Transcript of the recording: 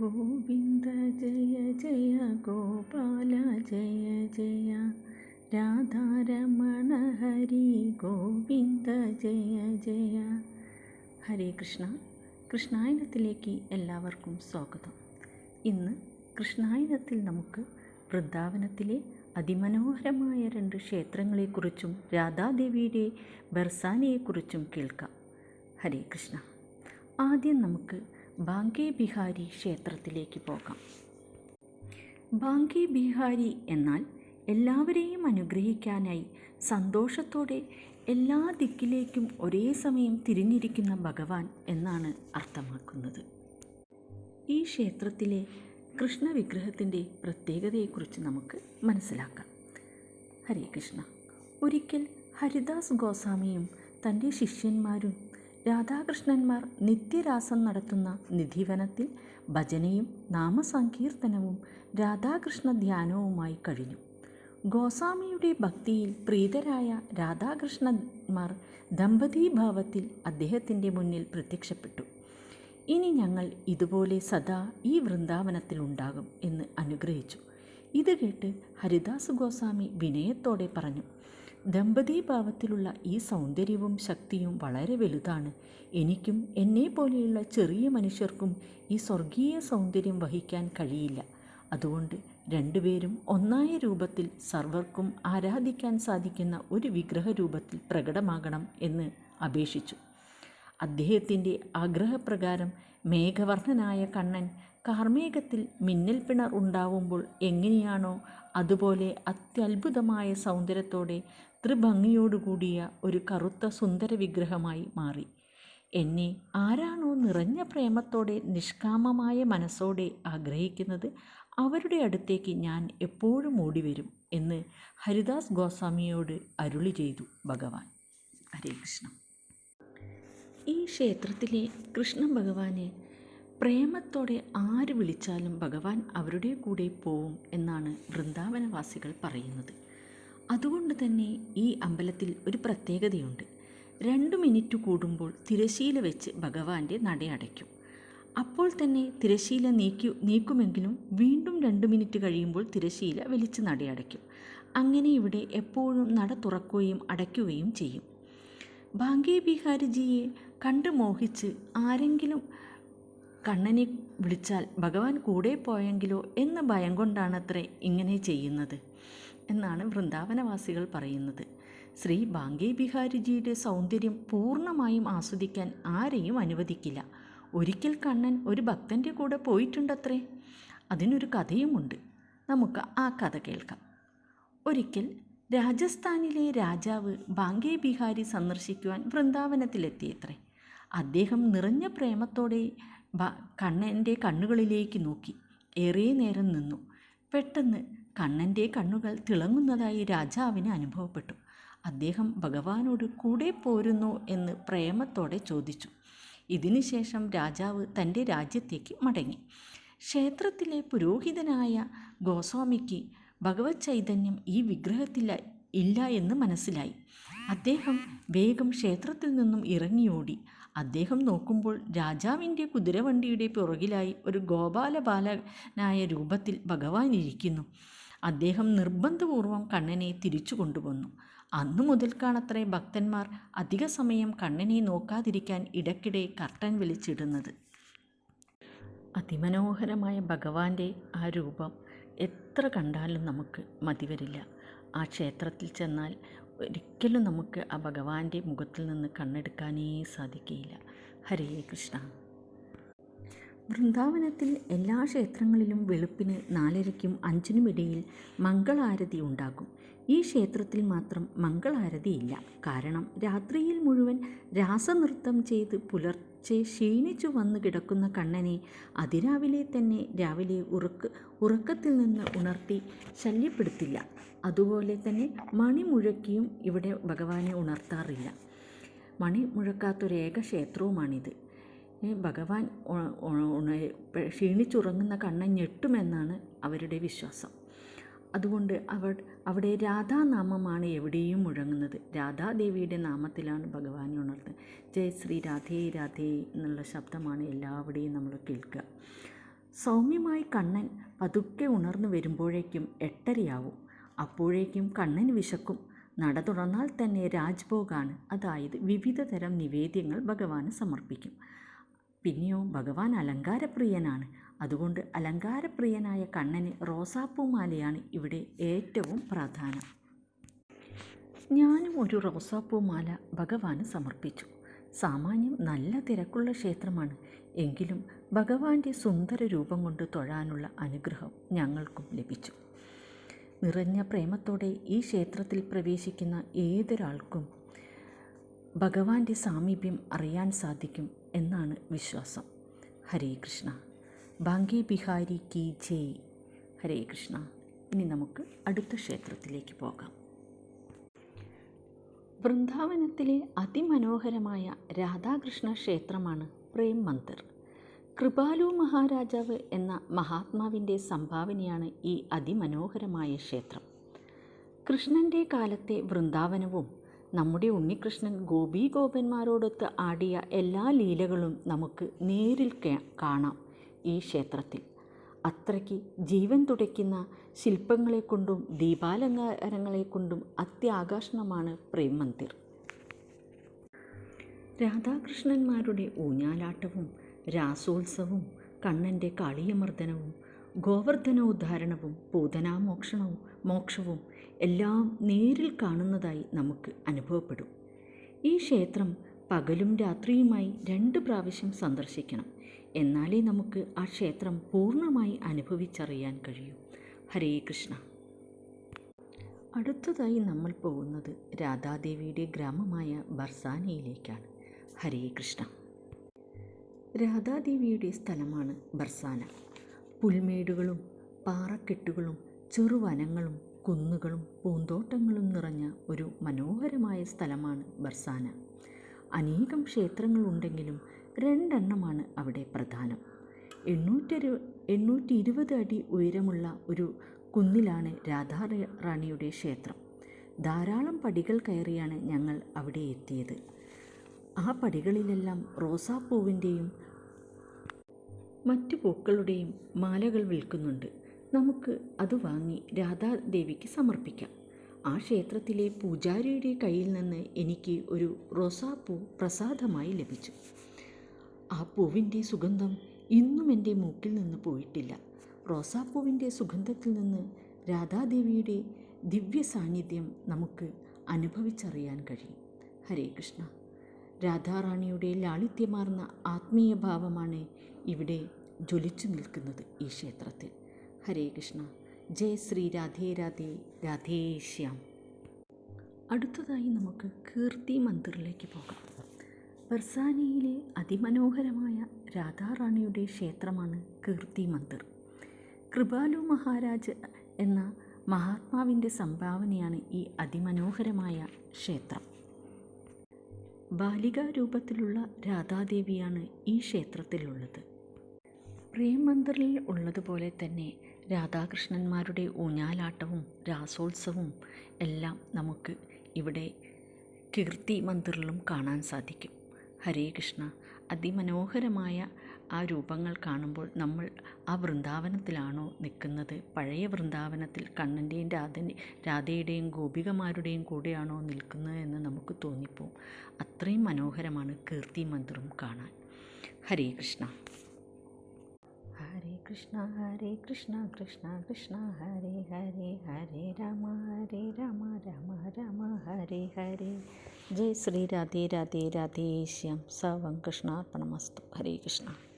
ഗോവിന്ദ ജയ ജയ ഗോപാല ജയ ജയ രാധാരമണ ഹരി ഗോവിന്ദ ജയ ജയ. ഹരേ കൃഷ്ണ. കൃഷ്ണായനത്തിലേക്ക് എല്ലാവർക്കും സ്വാഗതം. ഇന്ന് കൃഷ്ണായനത്തിൽ നമുക്ക് വൃന്ദാവനത്തിലെ അതിമനോഹരമായ രണ്ട് ക്ഷേത്രങ്ങളെക്കുറിച്ചും രാധാദേവിയുടെ ബർസാനയെക്കുറിച്ചും കേൾക്കാം. ഹരേ കൃഷ്ണ. ആദ്യം നമുക്ക് ബാങ്കെ ബിഹാരി ക്ഷേത്രത്തിലേക്ക് പോകാം. ബാങ്കെ ബിഹാരി എന്നാൽ എല്ലാവരെയും അനുഗ്രഹിക്കാനായി സന്തോഷത്തോടെ എല്ലാ ദിക്കിലേക്കും ഒരേ സമയം തിരിഞ്ഞിരിക്കുന്ന ഭഗവാൻ എന്നാണ് അർത്ഥമാക്കുന്നത്. ഈ ക്ഷേത്രത്തിലെ കൃഷ്ണ വിഗ്രഹത്തിന്റെ പ്രത്യേകതയെക്കുറിച്ച് നമുക്ക് മനസ്സിലാക്കാം. ഹരേ കൃഷ്ണ. ഒരിക്കൽ ഹരിദാസ് ഗോസ്വാമിയും തന്റെ ശിഷ്യന്മാരും രാധാകൃഷ്ണന്മാർ നിത്യരാസം നടത്തുന്ന നിധിവനത്തിൽ ഭജനയും നാമസങ്കീർത്തനവും രാധാകൃഷ്ണ ധ്യാനവുമായി കഴിഞ്ഞു. ഗോസ്വാമിയുടെ ഭക്തിയിൽ പ്രീതരായ രാധാകൃഷ്ണന്മാർ ദമ്പതീഭാവത്തിൽ അദ്ദേഹത്തിന്റെ മുന്നിൽ പ്രത്യക്ഷപ്പെട്ടു. ഇനി ഞങ്ങൾ ഇതുപോലെ സദാ ഈ വൃന്ദാവനത്തിൽ ഉണ്ടാകും എന്ന് അനുഗ്രഹിച്ചു. ഇത് കേട്ട് ഹരിദാസ് ഗോസ്വാമി വിനയത്തോടെ പറഞ്ഞു. ദമ്പതീഭാവത്തിലുള്ള ഈ സൗന്ദര്യവും ശക്തിയും വളരെ വലുതാണ്. എനിക്കും എന്നെ പോലെയുള്ള ചെറിയ മനുഷ്യർക്കും ഈ സ്വർഗീയ സൗന്ദര്യം വഹിക്കാൻ കഴിയില്ല. അതുകൊണ്ട് രണ്ടുപേരും ഒന്നായ രൂപത്തിൽ സർവർക്കും ആരാധിക്കാൻ സാധിക്കുന്ന ഒരു വിഗ്രഹ രൂപത്തിൽ പ്രകടമാകണം എന്ന് അപേക്ഷിച്ചു. അദ്ദേഹത്തിന്റെ ആഗ്രഹപ്രകാരം മേഘവർണനായ കണ്ണൻ കാർമേഘത്തിൽ മിന്നൽ പിണർ ഉണ്ടാവുമ്പോൾ എങ്ങനെയാണോ അതുപോലെ അത്യത്ഭുതമായ സൗന്ദര്യത്തോടെ ത്രിഭംഗിയോടുകൂടിയ ഒരു കറുത്ത സുന്ദര വിഗ്രഹമായി മാറി. എന്നെ ആരാണോ നിറഞ്ഞ പ്രേമത്തോടെ നിഷ്കാമമായ മനസ്സോടെ ആഗ്രഹിക്കുന്നത് അവരുടെ അടുത്തേക്ക് ഞാൻ എപ്പോഴും ഓടിവരും എന്ന് ഹരിദാസ് ഗോസ്വാമിയോട് അരുളി ചെയ്തു ഭഗവാൻ. ഹരേ കൃഷ്ണ. ഈ ക്ഷേത്രത്തിലെ കൃഷ്ണ ഭഗവാനെ പ്രേമത്തോടെ ആര് വിളിച്ചാലും ഭഗവാൻ അവരുടെ കൂടെ പോവും എന്നാണ് വൃന്ദാവനവാസികൾ പറയുന്നത്. അതുകൊണ്ട് തന്നെ ഈ അമ്പലത്തിൽ ഒരു പ്രത്യേകതയുണ്ട്. രണ്ട് മിനിറ്റ് കൂടുമ്പോൾ തിരശീല വെച്ച് ഭഗവാന്റെ നടയടയ്ക്കും അപ്പോൾ തന്നെ തിരശീല നീക്കി നീക്കുമെങ്കിലും വീണ്ടും രണ്ട് മിനിറ്റ് കഴിയുമ്പോൾ തിരശീല വലിച്ച് നടയടയ്ക്കും അങ്ങനെ ഇവിടെ എപ്പോഴും നട തുറക്കുകയും അടയ്ക്കുകയും ചെയ്യും. ബാങ്കേ ബിഹാരിജിയെ കണ്ട് മോഹിച്ച് ആരെങ്കിലും കണ്ണനെ വിളിച്ചാൽ ഭഗവാൻ കൂടെ പോയെങ്കിലോ എന്ന ഭയം കൊണ്ടാണത്രേ ഇങ്ങനെ ചെയ്യുന്നത്. എന്നാണ് വൃന്ദാവനവാസികൾ പറയുന്നത്. ശ്രീ ബാങ്കേ ബിഹാരിജിയുടെ സൗന്ദര്യം പൂർണമായും ആസ്വദിക്കാൻ ആരെയും അനുവദിക്കില്ല. ഒരിക്കൽ കണ്ണൻ ഒരു ഭക്തന്റെ കൂടെ പോയിട്ടുണ്ടത്രേ? അതിനൊരു കഥയുമുണ്ട്. നമുക്ക് ആ കഥ കേൾക്കാം. ഒരിക്കൽ രാജസ്ഥാനിലെ രാജാവ് ബാങ്കേ ബിഹാരി സന്ദർശിക്കുവാൻ വൃന്ദാവനത്തിലെത്തിയത്രേ. അദ്ദേഹം നിറഞ്ഞ പ്രേമത്തോടെ കണ്ണന്റെ കണ്ണുകളിലേക്ക് നോക്കി. ഏറെ നേരം നിന്നു. പെട്ടെന്ന് കണ്ണന്റെ കണ്ണുകൾ തിളങ്ങുന്നതായി രാജാവിന് അനുഭവപ്പെട്ടു. അദ്ദേഹം ഭഗവാനോട് കൂടെ പോരുന്നു എന്ന് പ്രേമത്തോടെ ചോദിച്ചു. ഇതിനുശേഷം രാജാവ് തന്റെ രാജ്യത്തേക്ക് മടങ്ങി. ക്ഷേത്രത്തിലെ പുരോഹിതനായ ഗോസ്വാമിക്ക് ഭഗവത് ചൈതന്യം ഈ വിഗ്രഹത്തിൽ ഇല്ല എന്ന് മനസ്സിലായി. അദ്ദേഹം വേഗം ക്ഷേത്രത്തിൽ നിന്നും ഇറങ്ങിയോടി അദ്ദേഹം നോക്കുമ്പോൾ രാജാവിന്റെ കുതിരവണ്ടിയുടെ പുറകിലായി ഒരു ഗോപാലബാലനായ രൂപത്തിൽ ഭഗവാൻ ഇരിക്കുന്നു. അദ്ദേഹം നിർബന്ധപൂർവം കണ്ണനെ തിരിച്ചു കൊണ്ടുവന്നു. അന്നു മുതൽക്കാണത്രേ ഭക്തന്മാർ അധിക സമയം കണ്ണനെ നോക്കാതിരിക്കാൻ ഇടയ്ക്കിടെ കർട്ടൻ വലിച്ചിടുന്നത് അതിമനോഹരമായ ഭഗവാന്റെ ആ രൂപം എത്ര കണ്ടാലും നമുക്ക് മതിവരില്ല. ആ ക്ഷേത്രത്തിൽ ചെന്നാൽ ഒരിക്കലും നമുക്ക് ആ ഭഗവാന്റെ മുഖത്തിൽ നിന്ന് കണ്ണെടുക്കാനേ സാധിക്കുകയില്ല ഹരേ കൃഷ്ണ. വൃന്ദാവനത്തിൽ എല്ലാ ക്ഷേത്രങ്ങളിലും വെളുപ്പിന് നാലരയ്ക്കും അഞ്ചിനും ഇടയിൽ മംഗളാരതി ഉണ്ടാകും. ഈ ക്ഷേത്രത്തിൽ മാത്രം മംഗളാരതി ഇല്ല കാരണം രാത്രിയിൽ മുഴുവൻ രാസനൃത്തം ചെയ്ത് പുലർച്ചെ ക്ഷീണിച്ചു വന്നു കിടക്കുന്ന കണ്ണനെ അതിരാവിലെ തന്നെ രാവിലെ ഉറക്ക് ഉറക്കത്തിൽ നിന്ന് ഉണർത്തി ശല്യപ്പെടുത്തില്ല. അതുപോലെ തന്നെ മണി മുഴക്കിയും ഇവിടെ ഭഗവാനെ ഉണർത്താറില്ല. മണി മുഴക്കാത്തൊരേക ക്ഷേത്രവുമാണിത്. ഭഗവാൻ ക്ഷീണിച്ചുറങ്ങുന്ന കണ്ണൻ ഞെട്ടുമെന്നാണ് അവരുടെ വിശ്വാസം. അതുകൊണ്ട് അവർ അവിടെ രാധാനാമമാണ് എവിടെയും മുഴങ്ങുന്നത്. രാധാദേവിയുടെ നാമത്തിലാണ് ഭഗവാനെ ഉണർത്തുന്നത്. ജയ് ശ്രീ രാധേ രാധേ എന്നുള്ള ശബ്ദമാണ് എല്ലാവിടെയും നമ്മൾ കേൾക്കുക. സൗമ്യമായി കണ്ണൻ പതുക്കെ ഉണർന്നു വരുമ്പോഴേക്കും എട്ടരയാവും. അപ്പോഴേക്കും കണ്ണൻ വിശക്കും. നട തുറന്നാൽ തന്നെ രാജ്ഭോഗാണ്. അതായത് വിവിധ തരം നിവേദ്യങ്ങൾ ഭഗവാന് സമർപ്പിക്കും. പിന്നെയോ ഭഗവാൻ അലങ്കാരപ്രിയനാണ്. അതുകൊണ്ട് അലങ്കാരപ്രിയനായ കണ്ണന് റോസാപ്പൂമാലയാണ് ഇവിടെ ഏറ്റവും പ്രാധാന്യം ഞാനും ഒരു റോസാപ്പൂമാല ഭഗവാന് സമർപ്പിച്ചു. സാമാന്യം നല്ല തിരക്കുള്ള ക്ഷേത്രമാണ്. എങ്കിലും ഭഗവാന്റെ സുന്ദര രൂപം കൊണ്ട് തൊഴാനുള്ള അനുഗ്രഹം ഞങ്ങൾക്കും ലഭിച്ചു. നിറഞ്ഞ പ്രേമത്തോടെ ഈ ക്ഷേത്രത്തിൽ പ്രവേശിക്കുന്ന ഏതൊരാൾക്കും ഭഗവാന്റെ സാമീപ്യം അറിയാൻ സാധിക്കും എന്നാണ് വിശ്വാസം. ഹരേ കൃഷ്ണ. ബാങ്കെ ബിഹാരി കി ജയ്. ഹരേ കൃഷ്ണ. ഇനി നമുക്ക് അടുത്ത ക്ഷേത്രത്തിലേക്ക് പോകാം. വൃന്ദാവനത്തിലെ അതിമനോഹരമായ രാധാകൃഷ്ണ ക്ഷേത്രമാണ് പ്രേം മന്ദിർ. കൃപാലു മഹാരാജാവ് എന്ന മഹാത്മാവിന്റെ സംഭാവനയാണ് ഈ അതിമനോഹരമായ ക്ഷേത്രം. കൃഷ്ണന്റെ കാലത്തെ വൃന്ദാവനവും നമ്മുടെ ഉണ്ണികൃഷ്ണൻ ഗോപി ഗോപന്മാരോടൊത്ത് ആടിയ എല്ലാ ലീലകളും നമുക്ക് നേരിൽ കാണാം ഈ ക്ഷേത്രത്തിൽ. അത്രയ്ക്ക് ജീവൻ തുടയ്ക്കുന്ന ശില്പങ്ങളെ കൊണ്ടും ദീപാലങ്കാരങ്ങളെ കൊണ്ടും അത്യാകർഷണമാണ് പ്രേം മന്ദിർ രാധാകൃഷ്ണന്മാരുടെ ഊഞ്ഞാലാട്ടവും രാസോത്സവവും കണ്ണന്റെ കാളിയമർദ്ദനവും ഗോവർദ്ധനോദ്ധാരണവും പൂതനാമോക്ഷണവും മോക്ഷവും എല്ലാം നേരിൽ കാണുന്നതായി നമുക്ക് അനുഭവപ്പെടും. ഈ ക്ഷേത്രം പകലും രാത്രിയുമായി രണ്ട് പ്രാവശ്യം സന്ദർശിക്കണം. എന്നാലേ നമുക്ക് ആ ക്ഷേത്രം പൂർണമായി അനുഭവിച്ചറിയാൻ കഴിയൂ. ഹരേ കൃഷ്ണ. അടുത്തതായി നമ്മൾ പോകുന്നത് രാധാദേവിയുടെ ഗ്രാമമായ ബർസാനയിലേക്കാണ്. ഹരേ കൃഷ്ണ. രാധാദേവിയുടെ സ്ഥലമാണ് ബർസാന. പുൽമേടുകളും പാറക്കെട്ടുകളും ചെറുവനങ്ങളും കുന്നുകളും പൂന്തോട്ടങ്ങളും നിറഞ്ഞ ഒരു മനോഹരമായ സ്ഥലമാണ് ബർസാന. അനേകം ക്ഷേത്രങ്ങളുണ്ടെങ്കിലും രണ്ടെണ്ണമാണ് അവിടെ പ്രധാനം. എണ്ണൂറ്റൊരു എണ്ണൂറ്റി ഇരുപത് അടി ഉയരമുള്ള ഒരു കുന്നിലാണ് രാധാ റാണിയുടെ ക്ഷേത്രം. ധാരാളം പടികൾ കയറിയാണ് ഞങ്ങൾ അവിടെ എത്തിയത്. ആ പടികളിലെല്ലാം റോസാപ്പൂവിന്റെയും മറ്റു പൂക്കളുടെയും മാലകൾ വിൽക്കുന്നുണ്ട്. നമുക്ക് അത് വാങ്ങി രാധാദേവിക്ക് സമർപ്പിക്കാം. ആ ക്ഷേത്രത്തിലെ പൂജാരിയുടെ കയ്യിൽ നിന്ന് എനിക്ക് ഒരു റോസാപ്പൂ പ്രസാദമായി ലഭിച്ചു. ആ പൂവിന്റെ സുഗന്ധം ഇന്നും എന്റെ മൂക്കിൽ നിന്ന് പോയിട്ടില്ല. റോസാപ്പൂവിന്റെ സുഗന്ധത്തിൽ നിന്ന് രാധാദേവിയുടെ ദിവ്യ സാന്നിധ്യം നമുക്ക് അനുഭവിച്ചറിയാൻ കഴിയും. ഹരേ കൃഷ്ണ. രാധാറാണിയുടെ ലാളിത്യമാർന്ന ആത്മീയ ഭാവമാണ് ഇവിടെ ജ്വലിച്ചു നിൽക്കുന്നത് ഈ ക്ഷേത്രത്തിൽ. ഹരേ കൃഷ്ണ. ജയ ശ്രീ രാധേ രാധേ രാധേശ്യാം അടുത്തതായി നമുക്ക് കീർത്തി മന്ദിറിലേക്ക് പോകാം. ബർസാനയിലെ അതിമനോഹരമായ രാധാറാണിയുടെ ക്ഷേത്രമാണ് കീർത്തി മന്ദിർ. കൃപാലു മഹാരാജ് എന്ന മഹാത്മാവിന്റെ സംഭാവനയാണ് ഈ അതിമനോഹരമായ ക്ഷേത്രം. ബാലികാ രൂപത്തിലുള്ള രാധാദേവിയാണ് ഈ ക്ഷേത്രത്തിലുള്ളത്. പ്രേം മന്ദിറിൽ ഉള്ളതുപോലെ തന്നെ രാധാകൃഷ്ണന്മാരുടെ ഊഞ്ഞാലാട്ടവും രാസോത്സവവും എല്ലാം നമുക്ക് ഇവിടെ കീർത്തി മന്ദിറിലും കാണാൻ സാധിക്കും. ഹരേ കൃഷ്ണ. അതിമനോഹരമായ ആ രൂപങ്ങൾ കാണുമ്പോൾ നമ്മൾ ആ വൃന്ദാവനത്തിലാണോ നിൽക്കുന്നത്? പഴയ വൃന്ദാവനത്തിൽ കണ്ണന്റെയും രാധ രാധയുടെയും ഗോപികമാരുടെയും കൂടെയാണോ നിൽക്കുന്നത് എന്ന് നമുക്ക് തോന്നിപ്പോവും. അത്രയും മനോഹരമാണ് കീർത്തി മന്ദിറും കാണാൻ. ഹരേ കൃഷ്ണ. കൃഷ്ണ ഹരേ കൃഷ്ണ കൃഷ്ണ കൃഷ്ണ ഹരേ ഹരേ ഹരേ രാമ ഹരേ രാമ രാമ രാമ ഹരേ ഹരേ. ജയ് ശ്രീ രാധേ രാധേ രാധേശ്യാം സവം കൃഷ്ണാർപ്പണമസ്തു. ഹരേ കൃഷ്ണ.